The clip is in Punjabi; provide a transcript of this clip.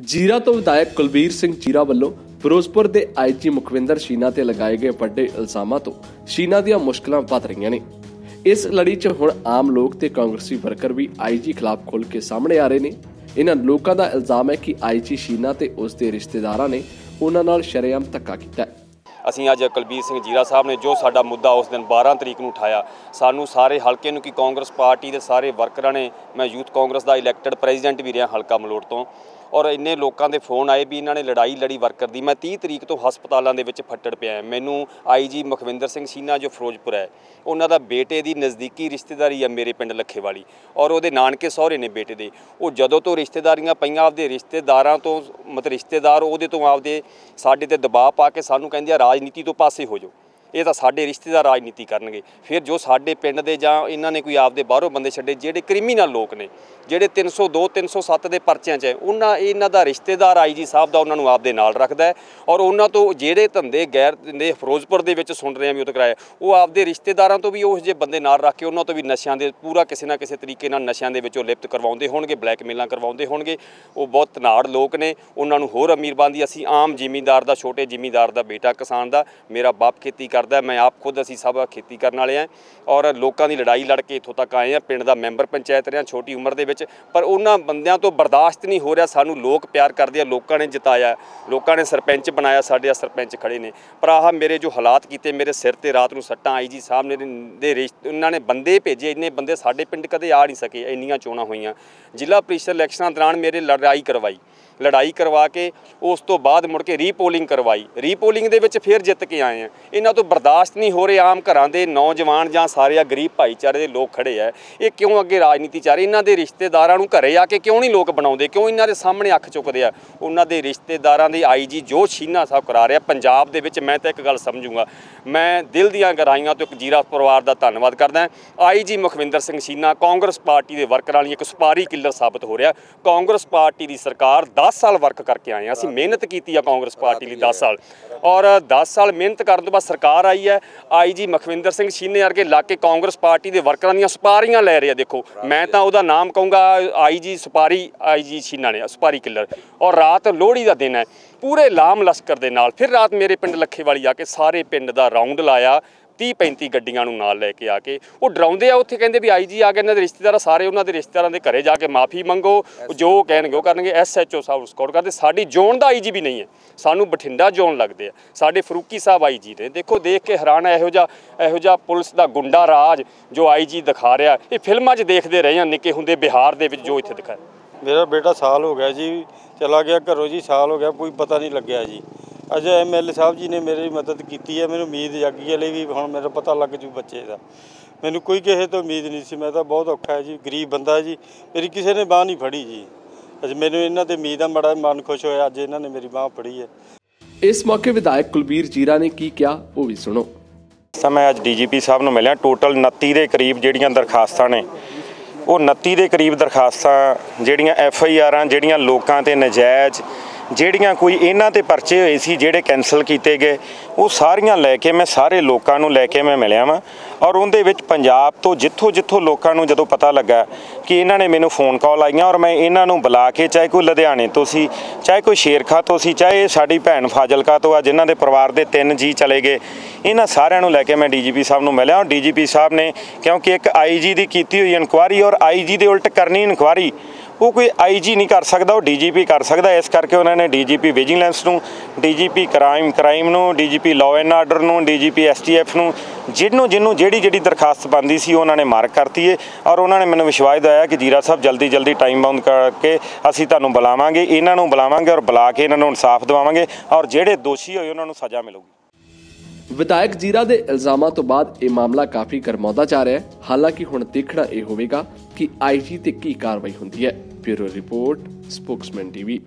ਜੀਰਾ ਤੋਂ ਵਿਧਾਇਕ ਕੁਲਬੀਰ ਸਿੰਘ ਜੀਰਾ ਵੱਲੋਂ ਫਿਰੋਜ਼ਪੁਰ ਦੇ ਆਈਜੀ ਮੁਖਵਿੰਦਰ ਸ਼ੀਨਾ ਤੇ ਲਗਾਏ ਗਏ ਵੱਡੇ ਇਲਜ਼ਾਮਾਂ ਤੋਂ ਸ਼ੀਨਾ ਦੀਆਂ ਮੁਸ਼ਕਲਾਂ ਵੱਧ ਰਹੀਆਂ ਨੇ। ਇਸ ਲੜੀ 'ਚ ਹੁਣ ਆਮ ਲੋਕ ਤੇ ਕਾਂਗਰਸੀ ਵਰਕਰ ਵੀ ਆਈਜੀ ਖਿਲਾਫ ਖੁੱਲ੍ਹ ਕੇ ਸਾਹਮਣੇ ਆ ਰਹੇ ਨੇ। ਇਹਨਾਂ ਲੋਕਾਂ ਦਾ ਇਲਜ਼ਾਮ ਹੈ ਕਿ ਆਈਜੀ ਸ਼ੀਨਾ ਤੇ ਉਸ ਦੇ ਰਿਸ਼ਤੇਦਾਰਾਂ ਨੇ ਉਹਨਾਂ ਨਾਲ ਸ਼ਰੇਆਮ ਧੱਕਾ ਕੀਤਾ ਹੈ। ਅਸੀਂ ਅੱਜ ਕੁਲਬੀਰ ਸਿੰਘ ਜੀਰਾ ਸਾਹਿਬ ਨੇ ਜੋ ਸਾਡਾ ਮੁੱਦਾ ਉਸ ਦਿਨ 12 ਤਰੀਕ ਨੂੰ ਉਠਾਇਆ, ਸਾਨੂੰ ਸਾਰੇ ਹਲਕੇ ਨੂੰ ਕਿ ਕਾਂਗਰਸ ਪਾਰਟੀ ਦੇ ਸਾਰੇ ਵਰਕਰਾਂ ਨੇ, ਮੈਂ ਯੂਥ ਕਾਂਗਰਸ ਦਾ ਇਲੈਕਟਿਡ ਪ੍ਰੈਜ਼ੀਡੈਂਟ ਵੀ ਰਿਹਾ ਹਲਕਾ ਮਲੋਟ ਤੋਂ। ਔਰ ਇੰਨੇ ਲੋਕਾਂ ਦੇ ਫੋਨ ਆਏ ਵੀ ਇਹਨਾਂ ਨੇ ਲੜਾਈ ਲੜੀ ਵਰਕਰ ਦੀ ਮੈਂ 30 ਤਰੀਕ ਤੋਂ ਹਸਪਤਾਲਾਂ ਦੇ ਵਿੱਚ ਫੱਟੜ ਪਿਆ ਮੈਨੂੰ ਆਈਜੀ ਮੁਖਵਿੰਦਰ ਸਿੰਘ ਸੀਨਾ ਜੋ ਫਿਰੋਜ਼ਪੁਰ ਹੈ, ਉਹਨਾਂ ਦਾ ਬੇਟੇ ਦੀ ਨਜ਼ਦੀਕੀ ਰਿਸ਼ਤੇਦਾਰੀ ਹੈ ਮੇਰੇ ਪਿੰਡ ਲੱਖੇਵਾਲੀ ਔਰ ਉਹਦੇ ਨਾਨਕੇ ਸਹੁਰੇ ਨੇ ਬੇਟੇ ਦੇ। ਉਹ ਜਦੋਂ ਤੋਂ ਰਿਸ਼ਤੇਦਾਰੀਆਂ ਪਈਆਂ ਆਪਦੇ ਰਿਸ਼ਤੇਦਾਰਾਂ ਤੋਂ, ਮਤਲਬ ਰਿਸ਼ਤੇਦਾਰ ਉਹਦੇ ਤੋਂ ਆਪਦੇ ਸਾਡੇ ਤੇ ਦਬਾਅ ਪਾ ਕੇ ਸਾਨੂੰ ਕਹਿੰਦੇ ਆ, ਰਾਜਨੀਤੀ ਤੋਂ ਪਾਸੇ ਹੋ ਜਾਓ। ਇਹ ਤਾਂ ਸਾਡੇ ਰਿਸ਼ਤੇਦਾਰ ਰਾਜਨੀਤੀ ਕਰਨਗੇ। ਫਿਰ ਜੋ ਸਾਡੇ ਪਿੰਡ ਦੇ ਜਾਂ ਇਹਨਾਂ ਨੇ ਕੋਈ ਆਪਦੇ ਬਾਹਰੋਂ ਬੰਦੇ ਛੱਡੇ, ਜਿਹੜੇ ਕ੍ਰਿਮੀਨਲ ਲੋਕ ਨੇ, ਜਿਹੜੇ 302 307 ਦੇ ਪਰਚਿਆਂ 'ਚ ਹੈ, ਉਹਨਾਂ, ਇਹਨਾਂ ਦਾ ਰਿਸ਼ਤੇਦਾਰ ਆਈਜੀ ਸਾਹਿਬ ਦਾ ਉਹਨਾਂ ਨੂੰ ਆਪਦੇ ਨਾਲ ਰੱਖਦਾ ਹੈ ਔਰ ਉਹਨਾਂ ਤੋਂ ਜਿਹੜੇ ਧੰਦੇ ਗੈਰ ਦੇ ਫਿਰੋਜ਼ਪੁਰ ਦੇ ਵਿੱਚ ਸੁਣ ਰਹੇ ਆ ਵੀ ਉਹ ਕਰਾਇਆ ਉਹ ਆਪਦੇ ਰਿਸ਼ਤੇਦਾਰਾਂ ਤੋਂ ਵੀ ਉਹ ਜਿਹੇ ਬੰਦੇ ਨਾਲ ਰੱਖ ਕੇ ਉਹਨਾਂ ਤੋਂ ਵੀ ਨਸ਼ਿਆਂ ਦੇ ਪੂਰਾ ਕਿਸੇ ਨਾ ਕਿਸੇ ਤਰੀਕੇ ਨਾਲ ਨਸ਼ਿਆਂ ਦੇ ਵਿੱਚੋਂ ਲਿਪਤ ਕਰਵਾਉਂਦੇ ਹੋਣਗੇ, ਬਲੈਕਮੇਲਾਂ ਕਰਵਾਉਂਦੇ ਹੋਣਗੇ। ਉਹ ਬਹੁਤ ਤਨਾੜ ਲੋਕ ਨੇ, ਉਹਨਾਂ ਨੂੰ ਹੋਰ ਅਮੀਰ ਬੰਦੀ ਅਸੀਂ ਆਮ ਜ਼ਿਮੀਂਦਾਰ ਦਾ, ਛੋਟੇ ਜ਼ਿਮੀਂਦਾਰ ਦਾ, ਬੇਟਾ ਕਿਸਾਨ ਦਾ, ਮੇਰਾ ਬਾਪ ਖੇਤੀ ਕਰ ਕਰਦਾ ਮੈਂ ਆਪ ਖੁਦ ਅਸੀਂ ਸਭ ਖੇਤੀ ਕਰਨ ਵਾਲੇ ਆ ਔਰ ਲੋਕਾਂ ਦੀ ਲੜਾਈ ਲੜ ਕੇ ਇੱਥੋਂ ਤੱਕ ਆਏ ਆ ਪਿੰਡ ਦਾ ਮੈਂਬਰ ਪੰਚਾਇਤ ਰਿਹਾ, ਛੋਟੀ ਉਮਰ ਦੇ ਵਿੱਚ। ਪਰ ਉਹਨਾਂ ਬੰਦਿਆਂ ਤੋਂ ਬਰਦਾਸ਼ਤ ਨਹੀਂ ਹੋ ਰਿਹਾ। ਸਾਨੂੰ ਲੋਕ ਪਿਆਰ ਕਰਦੇ ਆ, ਲੋਕਾਂ ਨੇ ਜਿਤਾਇਆ। ਲੋਕਾਂ ਨੇ ਸਰਪੰਚ ਬਣਾਇਆ, ਸਾਡੇ ਆ ਸਰਪੰਚ ਖੜੇ ਨੇ। ਪਰ ਆਹ ਮੇਰੇ ਜੋ ਹਾਲਾਤ ਕੀਤੇ, ਮੇਰੇ ਸਿਰ ਤੇ ਰਾਤ ਨੂੰ ਸੱਟਾਂ ਆਈ ਜੀ, ਸਾਹਮਣੇ ਦੇ ਰਿਸ਼ਤੇ ਉਹਨਾਂ ਨੇ ਬੰਦੇ ਭੇਜੇ। ਇੰਨੇ ਬੰਦੇ ਸਾਡੇ ਪਿੰਡ ਕਦੇ ਆ ਨਹੀਂ ਸਕੇ, ਇੰਨੀਆਂ ਚੋਣਾਂ ਹੋਈਆਂ। ਜ਼ਿਲ੍ਹਾ ਪ੍ਰੀਸ਼ਦ ਇਲੈਕਸ਼ਨਾਂ ਦੌਰਾਨ ਮੇਰੇ ਲੜਾਈ ਕਰਵਾਈ। ਲੜਾਈ ਕਰਵਾ ਕੇ ਉਸ ਤੋਂ ਬਾਅਦ ਮੁੜ ਕੇ ਰੀਪੋਲਿੰਗ ਕਰਵਾਈ। ਰੀਪੋਲਿੰਗ ਦੇ ਵਿੱਚ ਫਿਰ ਜਿੱਤ ਕੇ ਆਏ ਆ। ਇਹਨਾਂ ਤੋਂ ਬਰਦਾਸ਼ਤ ਨਹੀਂ ਹੋ ਰਹੇ ਆਮ ਘਰਾਂ ਦੇ ਨੌਜਵਾਨ ਜਾਂ ਸਾਰੇ ਆ ਗਰੀਬ ਭਾਈਚਾਰੇ ਦੇ ਲੋਕ ਖੜੇ ਆ। ਇਹ ਕਿਉਂ ਅੱਗੇ ਰਾਜਨੀਤੀ ਚੱਲ ਰਹੀ? ਇਹਨਾਂ ਦੇ ਰਿਸ਼ਤੇਦਾਰਾਂ ਨੂੰ ਘਰੇ ਆ ਕੇ ਕਿਉਂ ਨਹੀਂ ਲੋਕ ਬਣਾਉਂਦੇ? ਕਿਉਂ ਇਹਨਾਂ ਦੇ ਸਾਹਮਣੇ ਅੱਖ ਚੁੱਕਦੇ ਆ? ਉਹਨਾਂ ਦੇ ਰਿਸ਼ਤੇਦਾਰਾਂ ਦੇ ਆਈਜੀ ਜੋ ਸ਼ੀਨਾ ਸਾਹਿਬ ਕਰਾ ਰਿਹਾ ਪੰਜਾਬ ਦੇ ਵਿੱਚ, ਮੈਂ ਤਾਂ ਇੱਕ ਗੱਲ ਸਮਝੂਗਾ। ਮੈਂ ਦਿਲ ਦੀਆਂ ਗਹਿਰਾਈਆਂ ਤੋਂ ਇੱਕ ਜੀਰਾ ਪਰਿਵਾਰ ਦਾ ਧੰਨਵਾਦ ਕਰਦਾ IG Mukhwinder Singh Chhina Congress party ਦੇ ਵਰਕਰਾਂ ਲਈ ਇੱਕ ਸੁਪਾਰੀ ਕਿੱਲਰ ਸਾਬਤ ਹੋ ਰਿਹਾ। ਕਾਂਗਰਸ ਪਾਰਟੀ ਦੀ ਸਰਕਾਰ 10 ਸਾਲ ਵਰਕ ਕਰਕੇ ਆਏ ਆ ਅਸੀਂ ਮਿਹਨਤ ਕੀਤੀ ਆ ਕਾਂਗਰਸ ਪਾਰਟੀ ਲਈ 10 ਸਾਲ। ਔਰ 10 ਸਾਲ ਮਿਹਨਤ ਕਰਨ ਤੋਂ ਬਾਅਦ ਸਰਕਾਰ ਆਈ ਹੈ। ਆਈਜੀ ਮਖਵਿੰਦਰ ਸਿੰਘ ਸ਼ੀਨੇ ਵਰਗੇ ਲਾ ਕੇ ਕਾਂਗਰਸ ਪਾਰਟੀ ਦੇ ਵਰਕਰਾਂ ਦੀਆਂ ਸੁਪਾਰੀਆਂ ਲੈ ਰਹੇ ਆ ਦੇਖੋ। ਮੈਂ ਤਾਂ ਉਹਦਾ ਨਾਮ ਕਹੂੰਗਾ ਆਈਜੀ ਸੁਪਾਰੀ ਆਈਜੀ ਸ਼ੀਨਾ ਨੇ ਸੁਪਾਰੀ ਕਿੱਲਰ। ਔਰ ਰਾਤ ਲੋਹੜੀ ਦਾ ਦਿਨ ਹੈ। ਪੂਰੇ ਲਾਮ ਲਸ਼ਕਰ ਦੇ ਨਾਲ ਫਿਰ ਰਾਤ ਮੇਰੇ ਪਿੰਡ ਲੱਖੇਵਾਲੀ ਆ ਕੇ ਸਾਰੇ ਪਿੰਡ ਦਾ ਰਾਉਂਡ ਲਾਇਆ। 30 35 ਗੱਡੀਆਂ ਨੂੰ ਨਾਲ ਲੈ ਕੇ ਆ ਕੇ ਉਹ ਡਰਾਉਂਦੇ ਆ ਉੱਥੇ ਕਹਿੰਦੇ ਵੀ ਆਈਜੀ ਆ ਗਏ ਇਹਨਾਂ ਦੇ ਰਿਸ਼ਤੇਦਾਰ ਸਾਰੇ ਉਹਨਾਂ ਦੇ ਰਿਸ਼ਤੇਦਾਰਾਂ ਦੇ ਘਰੇ ਜਾ ਕੇ ਮਾਫੀ ਮੰਗੋ ਜੋ ਕਹਿਣਗੇ ਉਹ ਕਰਨਗੇ ਐਸਐਚਓ ਸਾਹਿਬ ਸਕੋਰ ਕਰਦੇ। ਸਾਡੀ ਜ਼ੋਨ ਦਾ ਆਈਜੀ ਵੀ ਨਹੀਂ ਹੈ। ਸਾਨੂੰ ਬਠਿੰਡਾ ਜ਼ੋਨ ਲੱਗਦੇ ਆ। ਸਾਡੇ ਫਰੂਕੀ ਸਾਹਿਬ ਆਈਜੀ ਨੇ। ਦੇਖੋ ਦੇਖ ਕੇ ਹੈਰਾਨ ਇਹੋ ਜਿਹਾ ਇਹੋ ਜਿਹਾ ਪੁਲਿਸ ਦਾ ਗੁੰਡਾ ਰਾਜ ਜੋ ਆਈਜੀ ਦਿਖਾ ਰਿਹਾ। ਇਹ ਫਿਲਮਾਂ 'ਚ ਦੇਖਦੇ ਰਹੇ ਆ ਨਿੱਕੇ ਹੁੰਦੇ ਬਿਹਾਰ ਦੇ ਵਿੱਚ ਜੋ ਇੱਥੇ ਦਿਖਾਇਆ। ਮੇਰਾ ਬੇਟਾ ਸਾਲ ਹੋ ਗਿਆ ਜੀ ਚਲਾ ਗਿਆ ਘਰੋਂ ਜੀ ਸਾਲ ਹੋ ਗਿਆ ਕੋਈ ਪਤਾ ਨਹੀਂ ਲੱਗਿਆ ਜੀ। ਅਜੇ ਐਮਐਲਏ ਸਾਹਿਬ ਜੀ ਨੇ ਮੇਰੀ ਮਦਦ ਕੀਤੀ ਹੈ ਮੈਨੂੰ ਉਮੀਦ ਜਾਗੀ ਹੈ ਲਈ ਵੀ ਹੁਣ ਮੇਰਾ ਪਤਾ ਲੱਗ ਜੂ ਬੱਚੇ ਦਾ। ਮੈਨੂੰ ਕੋਈ ਕਿਸੇ ਤੋਂ ਉਮੀਦ ਨਹੀਂ ਸੀ ਮੈਂ ਤਾਂ ਬਹੁਤ ਔਖਾ ਹੈ ਜੀ ਗਰੀਬ ਬੰਦਾ ਜੀ ਮੇਰੀ ਕਿਸੇ ਨੇ ਬਾਹ ਨਹੀਂ ਫੜੀ ਜੀ। ਅੱਜ ਮੈਨੂੰ ਇਹਨਾਂ ਤੇ ਉਮੀਦ ਆ ਮੜਾ ਮਨ ਖੁਸ਼ ਹੋਇਆ ਅੱਜ ਇਹਨਾਂ ਨੇ ਮੇਰੀ ਬਾਹ ਫੜੀ ਹੈ। ਇਸ ਮੌਕੇ ਵਿਧਾਇਕ ਕੁਲਬੀਰ ਜੀਰਾ ਨੇ ਕੀ ਕਿਹਾ ਉਹ ਵੀ ਸੁਣੋ। ਤਾਂ ਮੈਂ ਅੱਜ ਡੀਜੀਪੀ ਸਾਹਿਬ ਨੂੰ ਮਿਲਿਆ ਟੋਟਲ 29 ਦੇ ਕਰੀਬ ਜਿਹੜੀਆਂ ਦਰਖਾਸਤਾਂ ਨੇ ਉਹ 29 ਦੇ ਕਰੀਬ ਦਰਖਾਸਤਾਂ ਜਿਹੜੀਆਂ ਐਫ ਆਈ ਆਰਾਂ ਜਿਹੜੀਆਂ ਲੋਕਾਂ ਤੇ ਨਜਾਇਜ਼ ਜਿਹੜੀਆਂ ਕੋਈ ਇਹਨਾਂ ਤੇ ਪਰਚੇ ਹੋਏ ਸੀ ਜਿਹੜੇ ਕੈਨਸਲ ਕੀਤੇ ਗਏ, ਉਹ ਸਾਰੀਆਂ ਲੈ ਕੇ ਮੈਂ ਸਾਰੇ ਲੋਕਾਂ ਨੂੰ ਲੈ ਕੇ ਮੈਂ ਮਿਲਿਆ ਵਾਂ। ਔਰ ਉਹਦੇ ਵਿੱਚ ਪੰਜਾਬ ਤੋਂ ਜਿੱਥੋਂ ਜਿੱਥੋਂ ਲੋਕਾਂ ਨੂੰ ਜਦੋਂ ਪਤਾ ਲੱਗਾ ਕਿ ਇਹਨਾਂ ਨੇ ਮੈਨੂੰ ਫੋਨ ਕਾਲ ਆਈਆਂ ਔਰ ਮੈਂ ਇਹਨਾਂ ਨੂੰ ਬੁਲਾ ਕੇ ਚਾਹੇ ਕੋਈ ਲੁਧਿਆਣੇ ਤੋਂ ਸੀ, ਚਾਹੇ ਕੋਈ ਸ਼ੇਰਖਾ ਤੋਂ ਸੀ, ਚਾਹੇ ਸਾਡੀ ਭੈਣ ਫਾਜ਼ਿਲਕਾ ਤੋਂ ਆ, ਜਿਨ੍ਹਾਂ ਦੇ ਪਰਿਵਾਰ ਦੇ ਤਿੰਨ ਜੀ ਚਲੇ ਗਏ, ਇਹਨਾਂ ਸਾਰਿਆਂ ਨੂੰ ਲੈ ਕੇ ਮੈਂ ਡੀਜੀਪੀ ਸਾਹਿਬ ਨੂੰ ਮਿਲਿਆ ਔਰ ਡੀਜੀਪੀ ਸਾਹਿਬ ਨੇ ਕਿਉਂਕਿ ਇੱਕ ਆਈਜੀ ਦੀ ਕੀਤੀ ਹੋਈ ਇਨਕੁਆਰੀ ਔਰ ਆਈਜੀ ਦੇ ਉਲਟ ਕਰਨੀ ਇਨਕੁਆਰੀ ਉਹ ਕੋਈ ਆਈਜੀ ਨਹੀਂ ਕਰ ਸਕਦਾ, ਉਹ ਡੀਜੀਪੀ ਕਰ ਸਕਦਾ। ਇਸ ਕਰਕੇ ਉਹਨਾਂ ਨੇ ਡੀਜੀਪੀ ਵਿਜੀਲੈਂਸ ਨੂੰ ਡੀਜੀਪੀ ਕ੍ਰਾਈਮ ਕ੍ਰਾਈਮ ਨੂੰ ਡੀਜੀਪੀ ਲਾਅ ਐਂਡ ਆਰਡਰ ਨੂੰ ਡੀਜੀਪੀ ਐਸਟੀਐਫ ਨੂੰ, ਜਿਹਨੂੰ ਜਿਹਨੂੰ ਜਿਹੜੀ ਜਿਹੜੀ ਦਰਖਾਸਤ ਬੰਦੀ ਸੀ, ਉਹਨਾਂ ਨੇ ਮਾਰਕ ਕਰਤੀ ਹੈ ਔਰ ਉਹਨਾਂ ਨੇ ਮੈਨੂੰ ਵਿਸ਼ਵਾਸ ਦਿਵਾਇਆ ਕਿ ਜੀਰਾ ਸਾਹਿਬ, ਜਲਦੀ ਜਲਦੀ ਟਾਈਮ ਬਾਉਂਡ ਕਰਕੇ ਅਸੀਂ ਤੁਹਾਨੂੰ ਬੁਲਾਵਾਂਗੇ, ਇਹਨਾਂ ਨੂੰ ਬੁਲਾਵਾਂਗੇ ਔਰ ਬੁਲਾ ਕੇ ਇਹਨਾਂ ਨੂੰ ਇਨਸਾਫ ਦਿਵਾਵਾਂਗੇ ਔਰ ਜਿਹੜੇ ਦੋਸ਼ੀ ਹੋਏ, ਉਹਨਾਂ ਨੂੰ ਸਜ਼ਾ ਮਿਲੂਗੀ। ਵਿਧਾਇਕ ਜੀਰਾ ਦੇ ਇਲਜ਼ਾਮਾਂ ਤੋਂ ਬਾਅਦ ਇਹ ਮਾਮਲਾ ਕਾਫੀ ਗਰਮਾਉਂਦਾ ਜਾ ਰਿਹਾ ਹੈ। ਹਾਲਾਂਕਿ ਹੁਣ ਦੇਖਣਾ ਇਹ ਹੋਵੇਗਾ ਕਿ ਆਈਜੀ ਤੇ ਕੀ ਕਾਰਵਾਈ ਹੁੰਦੀ ਹੈ। Bureau report, spokesman TV.